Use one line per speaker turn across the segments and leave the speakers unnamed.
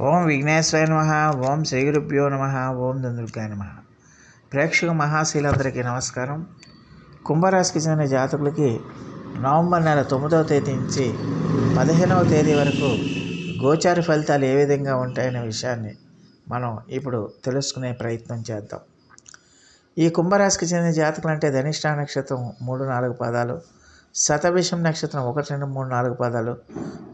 ఓం విఘ్నేశ్వరాయ నమ ఓం శ్రీ గురుభ్యో నమ ఓం దుందుర్గాయ నమ. ప్రేక్షక మహాశీలందరికీ నమస్కారం. కుంభరాశికి చెందిన జాతకులకి నవంబర్ నెల తొమ్మిదవ తేదీ నుంచి పదిహేనవ తేదీ వరకు గోచార ఫలితాలు ఏ విధంగా ఉంటాయనే విషయాన్ని మనం ఇప్పుడు తెలుసుకునే ప్రయత్నం చేద్దాం. ఈ కుంభరాశికి చెందిన జాతకులు అంటే ధనిష్ఠా నక్షత్రం మూడు నాలుగు పదాలు శతభిషం నక్షత్రం ఒకటి రెండు మూడు నాలుగు పాదాలు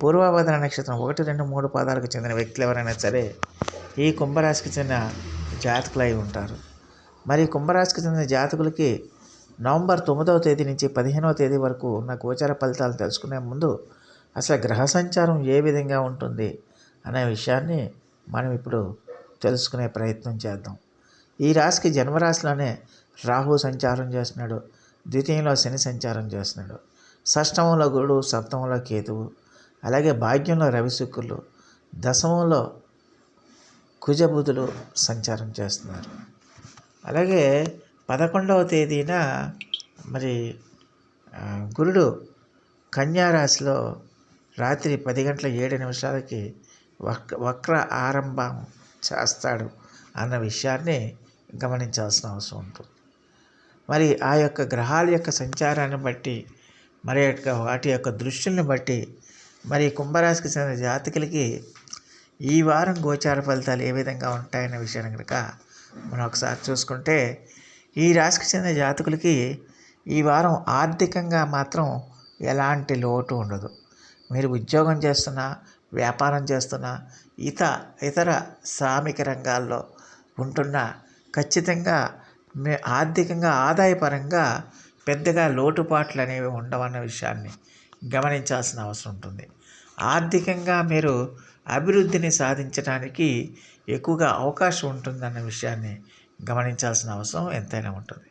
పూర్వభద్ర నక్షత్రం ఒకటి రెండు మూడు పాదాలకు చెందిన వ్యక్తులు ఎవరైనా సరే ఈ కుంభరాశికి చెందిన జాతకులై ఉంటారు. మరి కుంభరాశికి చెందిన జాతకులకి నవంబర్ తొమ్మిదవ తేదీ నుంచి పదిహేనవ తేదీ వరకు ఉన్న గోచార ఫలితాలు తెలుసుకునే ముందు అసలు గ్రహ సంచారం ఏ విధంగా ఉంటుంది అనే విషయాన్ని మనం ఇప్పుడు తెలుసుకునే ప్రయత్నం చేద్దాం. ఈ రాశికి జన్మరాశిలోనే రాహు సంచారం చేస్తున్నాడు ద్వితీయంలో శని సంచారం చేస్తున్నాడు. షష్టమంలో గురుడు సప్తమంలో కేతువు. అలాగే భాగ్యంలో రవి శుక్రులు దశమంలో కుజబుధులు సంచారం చేస్తున్నారు. అలాగే పదకొండవ తేదీన మరి గురుడు కన్యారాశిలో రాత్రి పది గంటల ఏడు నిమిషాలకి వక్ర వక్ర ఆరంభం చేస్తాడు అన్న విషయాన్ని గమనించాల్సిన అవసరం ఉంటుంది. మరి ఆ యొక్క గ్రహాల యొక్క సంచారాన్ని బట్టి మరి యొక్క వాటి యొక్క దృష్టిని బట్టి మరి కుంభరాశికి చెందిన జాతకులకి ఈ వారం గోచార ఫలితాలు ఏ విధంగా ఉంటాయనే విషయాన్ని కనుక మనం ఒకసారి చూసుకుంటే ఈ రాశికి చెందిన జాతకులకి ఈ వారం ఆర్థికంగా మాత్రం ఎలాంటి లోటు ఉండదు. మీరు ఉద్యోగం చేస్తున్నా వ్యాపారం చేస్తున్నా ఇత ఇతర శ్రామిక రంగాల్లో ఉంటున్నా ఖచ్చితంగా మీ ఆర్థికంగా ఆదాయపరంగా పెద్దగా లోటుపాట్లు అనేవి ఉండవన్న విషయాన్ని గమనించాల్సిన అవసరం ఉంటుంది. ఆర్థికంగా మీరు అభివృద్ధిని సాధించడానికి ఎక్కువగా అవకాశం ఉంటుందన్న విషయాన్ని గమనించాల్సిన అవసరం ఎంతైనా ఉంటుంది.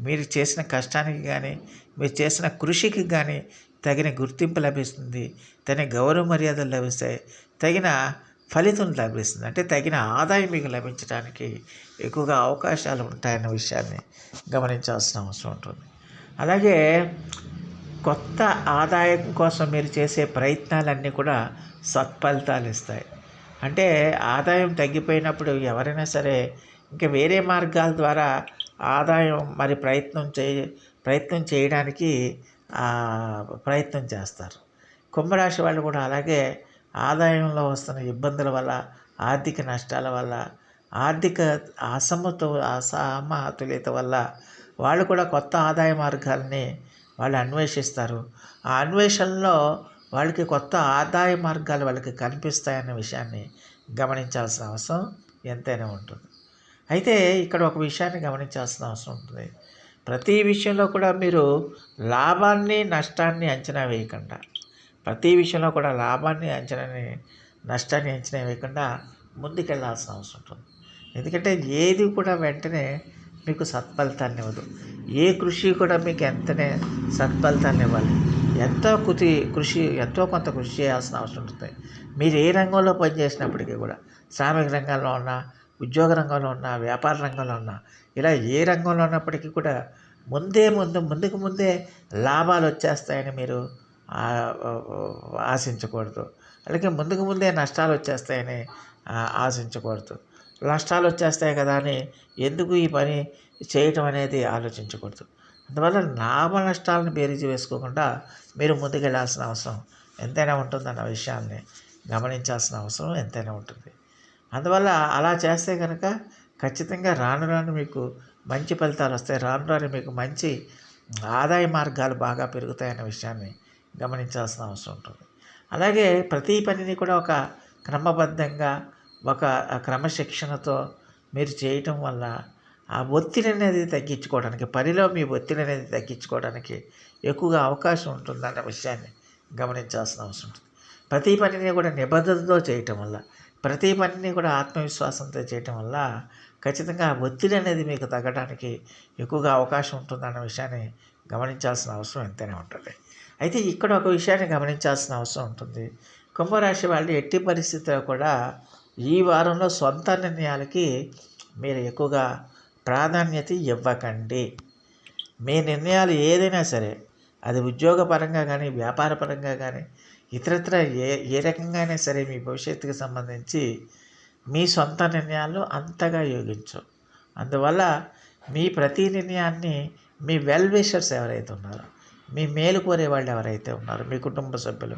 మీరు చేసిన కష్టానికి కానీ మీరు చేసిన కృషికి కానీ తగిన గుర్తింపు లభిస్తుంది తగిన గౌరవ మర్యాదలు లభిస్తాయి తగిన ఫలితం లభిస్తుంది. అంటే తగిన ఆదాయం మీకు లభించడానికి ఎక్కువగా అవకాశాలు ఉంటాయన్న విషయాన్ని గమనించాల్సిన అవసరం ఉంటుంది. అలాగే కొత్త ఆదాయం కోసం మీరు చేసే ప్రయత్నాలన్నీ కూడా సత్ఫలితాలు ఇస్తాయి. అంటే ఆదాయం తగ్గిపోయినప్పుడు ఎవరైనా సరే ఇంకా వేరే మార్గాల ద్వారా ఆదాయం మరి ప్రయత్నం చే ప్రయత్నం చేయడానికి ప్రయత్నం చేస్తారు. కుంభరాశి వాళ్ళు కూడా అలాగే ఆదాయంలో వస్తున్న ఇబ్బందుల వల్ల ఆర్థిక నష్టాల వల్ల ఆర్థిక అసమతు అసమతుల్యత వల్ల వాళ్ళు కూడా కొత్త ఆదాయ మార్గాల్ని వాళ్ళు అన్వేషిస్తారు. ఆ అన్వేషణలో వాళ్ళకి కొత్త ఆదాయ మార్గాలు వాళ్ళకి కనిపిస్తాయన్న విషయాన్ని గమనించాల్సిన అవసరం ఎంతైనా ఉంటుంది. అయితే ఇక్కడ ఒక విషయాన్ని గమనించాల్సిన అవసరం ఉంటుంది. ప్రతి విషయంలో కూడా మీరు లాభాన్ని నష్టాన్ని అంచనా వేయకుండా ప్రతి విషయంలో కూడా లాభాన్ని అంచనాని నష్టాన్ని అంచనా వేయకుండా ముందుకెళ్ళాల్సిన అవసరం ఉంటుంది. ఎందుకంటే ఏది కూడా వెంటనే మీకు సత్ఫలితాన్ని ఇవ్వదు. ఏ కృషి కూడా మీకు ఎంతనే సత్ఫలితాన్ని ఇవ్వాలి. ఎంతో కృతి కృషి ఎంతో కొంత కృషి చేయాల్సిన అవసరం ఉంటుంది. మీరు ఏ రంగంలో పనిచేసినప్పటికీ కూడా శ్రామిక రంగంలో ఉన్నా ఉద్యోగ రంగంలో ఉన్నా వ్యాపార రంగంలో ఉన్నా ఇలా ఏ రంగంలో ఉన్నప్పటికీ కూడా ముందే ముందు ముందుకు ముందే లాభాలు వచ్చేస్తాయని మీరు ఆశించకూడదు. అలాగే ముందుకు ముందే నష్టాలు వచ్చేస్తాయని ఆశించకూడదు. నష్టాలు వచ్చేస్తాయి కదా అని ఎందుకు ఈ పని చేయటం అనేది ఆలోచించకూడదు. అందువల్ల లాభ నష్టాలను బేరీజు వేసుకోకుండా మీరు ముందుకెళ్ళాల్సిన అవసరం ఎంతైనా ఉంటుందన్న విషయాన్ని గమనించాల్సిన అవసరం ఎంతైనా ఉంటుంది. అందువల్ల అలా చేస్తే కనుక ఖచ్చితంగా రాను రాను మీకు మంచి ఫలితాలు వస్తాయి. రాను రాను మీకు మంచి ఆదాయ మార్గాలు బాగా పెరుగుతాయన్న విషయాన్ని గమనించాల్సిన అవసరం ఉంటుంది. అలాగే ప్రతి పనిని కూడా ఒక క్రమబద్ధంగా ఒక క్రమశిక్షణతో మీరు చేయటం వల్ల ఆ ఒత్తిడి అనేది తగ్గించుకోవడానికి పనిలో మీ ఒత్తిడి అనేది తగ్గించుకోవడానికి ఎక్కువగా అవకాశం ఉంటుందన్న విషయాన్ని గమనించాల్సిన అవసరం ఉంటుంది. ప్రతి పనిని కూడా నిబద్ధతతో చేయటం వల్ల ప్రతి పనిని కూడా ఆత్మవిశ్వాసంతో చేయటం వల్ల ఖచ్చితంగా ఆ ఒత్తిడి అనేది మీకు తగ్గడానికి ఎక్కువగా అవకాశం ఉంటుందన్న విషయాన్ని గమనించాల్సిన అవసరం ఎంతైనా ఉంటుంది. అయితే ఇక్కడ ఒక విషయాన్ని గమనించాల్సిన అవసరం ఉంటుంది. కుంభరాశి వాళ్ళు ఎట్టి పరిస్థితిలో కూడా ఈ వారంలో సొంత నిర్ణయాలకి మీరు ఎక్కువగా ప్రాధాన్యత ఇవ్వకండి. మీ నిర్ణయాలు ఏదైనా సరే అది ఉద్యోగపరంగా కానీ వ్యాపారపరంగా కానీ ఇతరత్ర ఏ ఏ రకంగా అయినా సరే మీ భవిష్యత్తుకు సంబంధించి మీ సొంత నిర్ణయాలు అంతగా యోగించు. అందువల్ల మీ ప్రతి నిర్ణయాన్ని మీ వెల్ విషర్స్ ఎవరైతే ఉన్నారో మీ మేలు కోరే వాళ్ళు ఎవరైతే ఉన్నారో మీ కుటుంబ సభ్యులు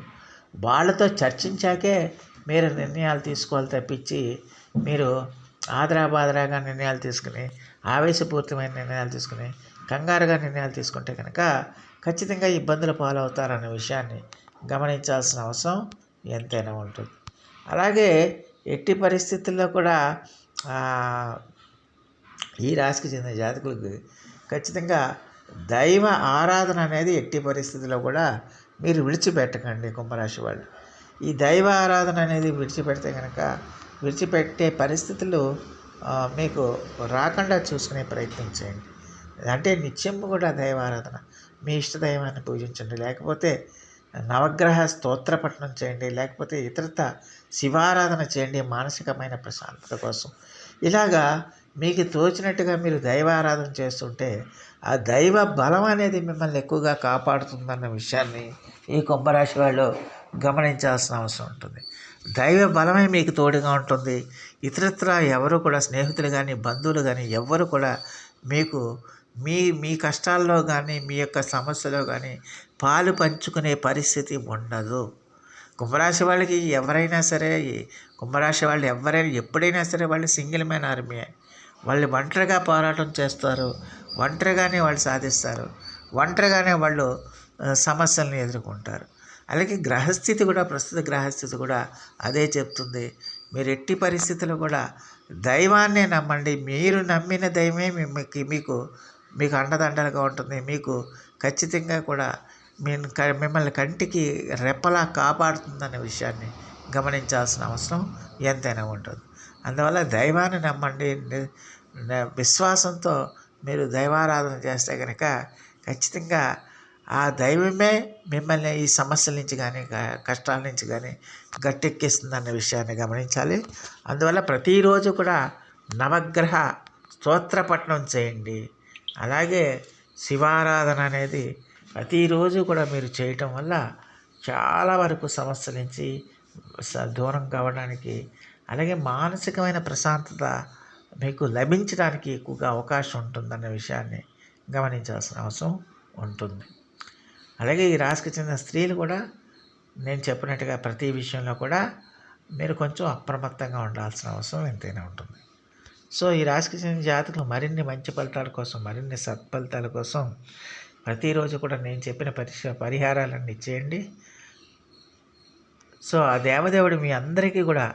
వాళ్ళతో చర్చించాకే మీరు నిర్ణయాలు తీసుకోవాలి తప్పించి మీరు ఆదరాబాదరాగా నిర్ణయాలు తీసుకుని ఆవేశపూరితమైన నిర్ణయాలు తీసుకుని కంగారుగా నిర్ణయాలు తీసుకుంటే కనుక ఖచ్చితంగా ఇబ్బందుల పాలవుతారనే విషయాన్ని గమనించాల్సిన అవసరం ఎంతైనా ఉంటుంది. అలాగే ఎట్టి పరిస్థితుల్లో కూడా ఈ రాశికి చెందిన జాతకులకు ఖచ్చితంగా దైవ ఆరాధన అనేది ఎట్టి పరిస్థితుల్లో కూడా మీరు విడిచిపెట్టకండి కుంభరాశి వాళ్ళు. ఈ దైవ ఆరాధన అనేది విడిచిపెడితే కనుక విడిచిపెట్టే పరిస్థితులు మీకు రాకుండా చూసుకునే ప్రయత్నం చేయండి. అంటే నిత్యం కూడా దైవ ఆరాధన. మీ ఇష్ట దైవాన్ని పూజించండి. లేకపోతే నవగ్రహ స్తోత్ర పఠనం చేయండి. లేకపోతే ఇతరత శివారాధన చేయండి మానసికమైన ప్రశాంతత కోసం. ఇలాగా మీకు తోచినట్టుగా మీరు దైవారాధన చేస్తుంటే ఆ దైవ బలం అనేది మిమ్మల్ని ఎక్కువగా కాపాడుతుందన్న విషయాన్ని ఈ కుంభరాశి వాళ్ళు గమనించాల్సిన అవసరం ఉంటుంది. దైవ బలమే మీకు తోడుగా ఉంటుంది. ఇతరత్ర ఎవరు కూడా స్నేహితులు కానీ బంధువులు కానీ ఎవరు కూడా మీకు మీ మీ కష్టాల్లో కానీ మీ యొక్క సమస్యలో కానీ పాలు పంచుకునే పరిస్థితి ఉండదు. కుంభరాశి వాళ్ళకి ఎవరైనా సరే ఈ కుంభరాశి వాళ్ళు ఎవరైనా ఎప్పుడైనా సరే వాళ్ళు సింగిల్ మ్యాన్ ఆర్మీ వాళ్ళు ఒంటరిగా పోరాటం చేస్తారు. ఒంటరిగానే వాళ్ళు సాధిస్తారు. ఒంటరిగానే వాళ్ళు సమస్యలను ఎదుర్కొంటారు. అలాగే గ్రహస్థితి కూడా ప్రస్తుత గ్రహస్థితి కూడా అదే చెప్తుంది. మీరు ఎట్టి పరిస్థితుల్లో కూడా దైవాన్నే నమ్మండి. మీరు నమ్మిన దైవమే మీకు మీకు మీకు అండదండలుగా ఉంటుంది. మీకు ఖచ్చితంగా కూడా మీ మిమ్మల్ని కంటికి రెప్పలా కాపాడుతుందనే విషయాన్ని గమనించాల్సిన అవసరం ఎంతైనా ఉంటుంది. అందువల్ల దైవాన్ని నమ్మండి. విశ్వాసంతో మీరు దైవారాధన చేస్తే కనుక ఖచ్చితంగా ఆ దైవమే మిమ్మల్ని ఈ సమస్యల నుంచి కానీ కష్టాల నుంచి కానీ గట్టెక్కిస్తుంది అన్న విషయాన్ని గమనించాలి. అందువల్ల ప్రతిరోజు కూడా నవగ్రహ స్తోత్రపట్నం చేయండి. అలాగే శివారాధన అనేది ప్రతిరోజు కూడా మీరు చేయటం వల్ల చాలా వరకు సమస్యల నుంచి స- దూరం కావడానికి అలాగే మానసికమైన ప్రశాంతత మీకు లభించడానికి ఎక్కువగా అవకాశం ఉంటుందన్న విషయాన్ని గమనించాల్సిన అవసరం ఉంటుంది. అలాగే ఈ రాశికి చెందిన స్త్రీలు కూడా నేను చెప్పినట్టుగా ప్రతి విషయంలో కూడా మీరు కొంచెం అప్రమత్తంగా ఉండాల్సిన అవసరం ఎంతైనా ఉంటుంది. సో ఈ రాశికి చెందిన జాతకులు మరిన్ని మంచి ఫలితాల కోసం మరిన్ని సత్ఫలితాల కోసం ప్రతిరోజు కూడా నేను చెప్పిన పరిశ పరిహారాలన్నీ చేయండి సో ఆ దేవదేవుడు మీ అందరికీ కూడా